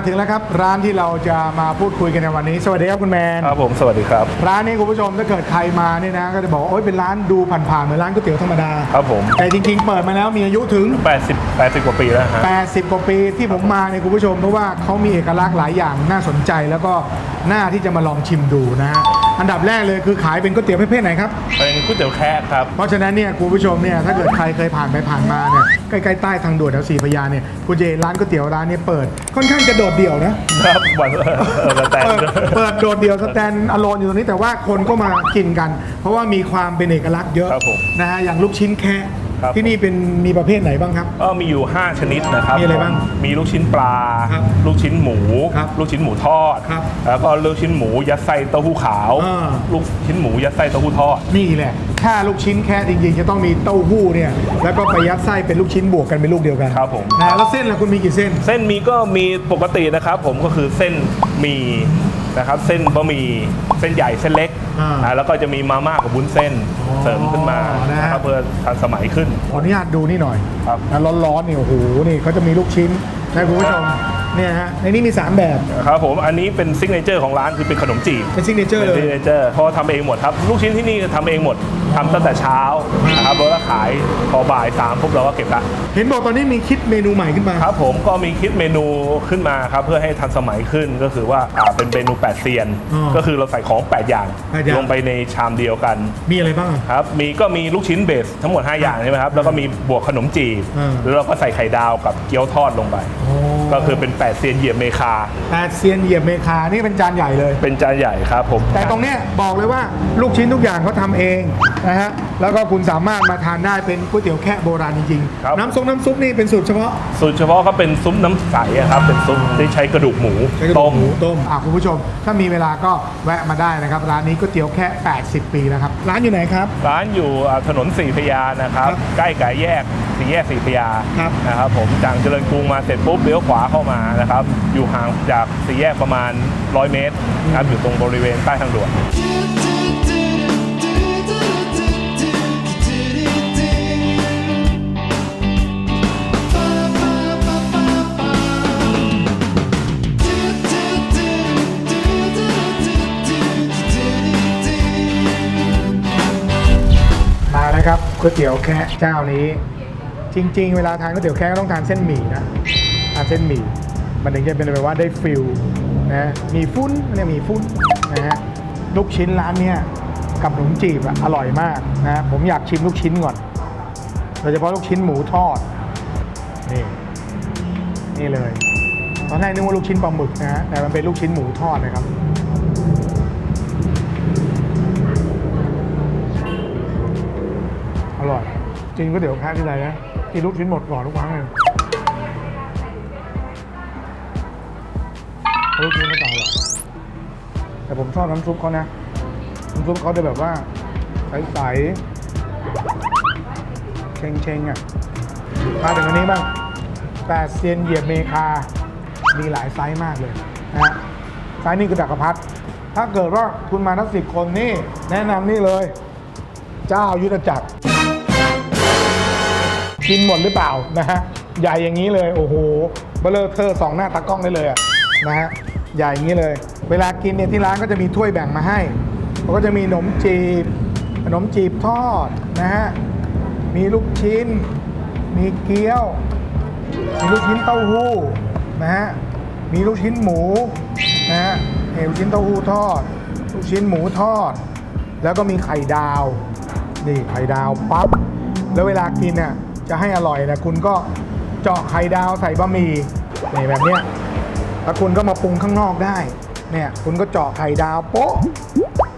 มาถึงแล้วครับร้านที่เราจะมาพูดคุยกันในวันนี้ สวัสดีครับคุณแมนครับผมสวัสดีครับ ร้านนี้คุณผู้ชมถ้าเกิดใครมาเนี่ยนะ ก็จะบอกว่าโอ๊ยเป็นร้านดูผ่านๆเหมือนร้านก๋วยเตี๋ยวธรรมดา ครับผม แต่จริงๆ เปิดมาแล้วมีอายุถึง 80 80 กว่าปีแล้วฮะ80 กว่าปีที่ผมมาเนี่ยคุณผู้ชมเพราะว่าเขามีเอกลักษณ์หลายอย่างน่าสนใจแล้วก็น่าที่จะมาลองชิมดูนะฮะ อันดับแรกเลยคือขายเป็นก๋วยเตี๋ยวประเภทไหนครับ เป็นก๋วยเตี๋ยวแคะครับ เพราะฉะนั้นเนี่ยคุณผู้ชมเนี่ยถ้าเกิดใครเคยผ่านไปผ่านมาเนี่ยใกล้ๆใต้ทางด่วนแถวสีพระยาเนี่ยคุณจะเห็นร้านก๋วยเตี๋ยวร้านเนี้เปิดค่อนข้างจะโดดเดี่ยวนะครับวันเออแต่เออเปิดโดดเดี่ยวสแตนอโลนอยู่ตรงนี้แต่ว่าคนก็มากินกัน เพราะว่ามีความเป็นเอกลักษณ์เยอะครับผม นะฮะอย่างลูกชิ้นแคะ ครับที่นี่เป็นมีประเภทไหนบ้างครับ ก็มีอยู่ 5 ชนิดนะครับมีอะไรบ้างมีลูกชิ้นปลา ครับลูกชิ้นหมู ครับลูกชิ้นหมูทอด ครับแล้วก็ลูกชิ้นหมูยัดไส้เต้าหู้ขาว อ่า ลูกชิ้นหมูยัดไส้เต้าหู้ทอด นี่แหละถ้าลูกชิ้นแค่จริงๆ จะต้องมีเต้าหู้เนี่ยแล้วก็ไปยัดไส้เป็นลูกชิ้นบวกกันเป็นลูกเดียวกันครับผม นะแล้วเส้นล่ะคุณมีกี่เส้น เส้นมีก็มีปกตินะครับ ผมก็คือเส้นหมีนะครับ เส้นบะหมี่ เส้นใหญ่เส้นเล็กอ่าอ่าแล้วก็จะมีมาม่ากับวุ้นเส้นอ๋อเสริมขึ้นมานะฮะ นะครับเพื่อทันสมัยขึ้น ขออนุญาตดูนี่หน่อยครับ นะร้อนๆนี่โอ้โหนี่เขาจะมีลูกชิ้นนะคุณผู้ชม เนี่ยฮะในนี้มี 3 แบบ ครับผมอันนี้เป็นซิกเนเจอร์ของร้านคือเป็นขนมจีบ เป็นซิกเนเจอร์เป็นเลซิยกเนเจอร์เพราะว่าทำเองหมดครับ ลูกชิ้นที่นี่ทำเองหมดทำตั้งแต่เช้านะครับแล้วก็ขายพอบ่ายสามปุ๊บเราก็เก็บละเห็นบอกตอนนี้มีคิดเมนูใหม่ขึ้นมา ครับผมก็มีคิดเมนูขึ้นมาครับเพื่อให้ทันสมัยขึ้นก็คือว่าอ่าเป็นเมนู8เซียนอ๋อก็คือเราใส่ของ8อย่างแปดอย่าง ลงไปในชามเดียวกัน มีอะไรบ้างอะครับ มีก็มีลูกชิ้นเบสทั้งหมด 5 อย่างใช่ไหมครับ แล้วก็มีบวกขนมจีบอืมแล้วเราก็ใส่ไข่ดาวกับเกี๊ยวทอดลงไป ก็คือเป็น8เซียนเหยียบเมคา แปดเซียนเหยียบเมคา นี่เป็นจานใหญ่เลย เป็นจานใหญ่ครับผม แต่ตรงเนี้ยบอกเลยว่าลูกชิ้นทุกอย่างเขาทำเองนะฮะ แล้วก็คุณสามารถมาทานได้เป็นก๋วยเตี๋ยวแค่โบราณจริงครับ ๆ น้ำซุปน้ำซุปนี่เป็นสูตรเฉพาะ สูตรเฉพาะก็เป็นซุปน้ำใสอะครับเป็นซุปที่ใช้กระดูกหมูใช้กระดูต้กม หมูต้มอะคุณผู้ชม ถ้ามีเวลาก็แวะมาได้นะครับ ร้านนี้ก๋วยเตี๋ยวแค่ 80 ปีแล้วครับ ร้านอยู่ไหนครับ ร้านอยู่อ่าถนนสี่พระยานะครับครับใกล้กับแยกสี่แยกสี่พระยาครับ นะครับผมจากเจริญกรุงมาเสร็จปุ๊บเลี้ยวขวาเข้ามานะครับ อยู่ห่างจากสี่แยกประมาณ 100 เมตรนะครับอยู่ตรงบริเวณใต้ทางด่วนมา ก๋วยเตี๋ยวแค่เจ้านี้ จริง ๆ เวลาทานก๋วยเตี๋ยวแค่ก็ต้องทานเส้นหมี่นะทานเส้นหมี่มันถึงจะเป็นแบบว่าได้ฟิลนะมีฟุ้นเนี่ยมีฟุ้นนะฮะลูกชิ้นร้านเนี้ยกับขนมจีบอะอร่อยมากนะผมอยากชิมลูกชิ้นก่อนโดยเฉพาะลูกชิ้นหมูทอดนี่นี่เลย ตอนแรกนึกว่าลูกชิ้นปลาหมึกนะฮะแต่มันเป็นลูกชิ้นหมูทอดนะครับ ร่อย จริงก็เดี๋ยวแพ้ที่ไรนะกินลูกชิ้นหมดก่อนทุกครั้งเลยลูกชิ้นก็ต่อร่อยแต่ผมชอบน้ำซุปเขานะน้ำซุปเขาจะแบบว่าใสๆเชงๆอะมาถึงอันนี้บ้างแต่เซียนเหยียบเมคา มีหลายไซส์มากเลยนะฮะไซส์นี้คือจักรพรรดิถ้าเกิดว่าคุณมาทั้งสิบคนนี่ แนะนำนี่เลย เจ้ายุทธจักร กินหมดหรือเปล่านะฮะใหญ่อย่างนี้เลยโอ้โหเบลเลอร์เธอร์สองหน้าตากล้องได้เลยอะนะฮะใหญ่อย่างนี้เลย เวลากินเนี่ยที่ร้านก็จะมีถ้วยแบ่งมาให้เขาก็จะมีขนมจีบขนมจีบทอดนะฮะมีลูกชิ้น มีเกี๊ยว มีลูกชิ้นเต้าหู้นะฮะมีลูกชิ้นหมูนะฮะเอ่อลูกชิ้นเต้าหู้ทอด ลูกชิ้นหมูทอด แล้วก็มีไข่ดาวนี่ไข่ดาวปั๊บแล้วเวลากินน่ะ จะให้อร่อยนะคุณก็เจาะไข่ดาวใส่บะหมี่นี่แบบเนี้ยแล้วคุณก็มาปรุงข้างนอกได้ เนี่ยคุณก็เจาะไข่ดาวโป๊ะ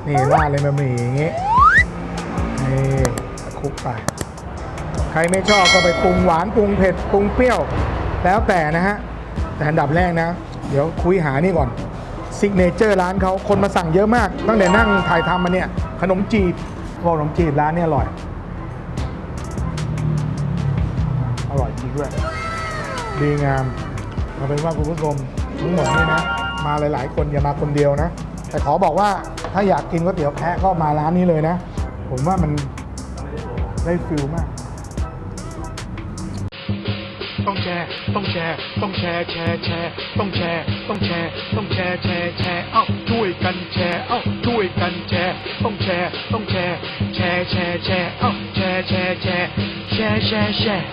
นี่ราดเลยบะหมี่อย่างงี้นี่คลุกไปใครไม่ชอบก็ไปปรุงหวานปรุงเผ็ดปรุงเปรี้ยว แล้วแต่นะฮะแต่อันดับแรกนะ เดี๋ยวคุยหานี่ก่อนซิกเนเจอร์ร้านเขาคนมาสั่งเยอะมาก ตั้งแต่นั่งถ่ายทำมาเนี่ยขนมจีบบอขนมจีบร้านเนี่ยอร่อย ด้วย ดีงามเอาเป็นว่าคุณผู้ชมทั้งหมดนี่นะ มาหลาย ๆ คนอย่ามาคนเดียวนะ แต่ขอบอกว่าถ้าอยากกินก๋วยเตี๋ยวแพะก็มาร้านนี้เลยนะ ผมว่ามันได้ฟิลมาก ต้องแชร์ ต้องแชร์ ต้องแชร์ แชร์ แชร์ ต้องแชร์ ต้องแชร์ ต้องแชร์ แชร์ แชร์ เอ้า ช่วยกันแชร์ เอ้า ช่วยกันแชร์ ต้องแชร์ ต้องแชร์ แชร์ แชร์ แชร์ เอ้า แชร์ แชร์ แชร์ แชร์ แชร์ แชร์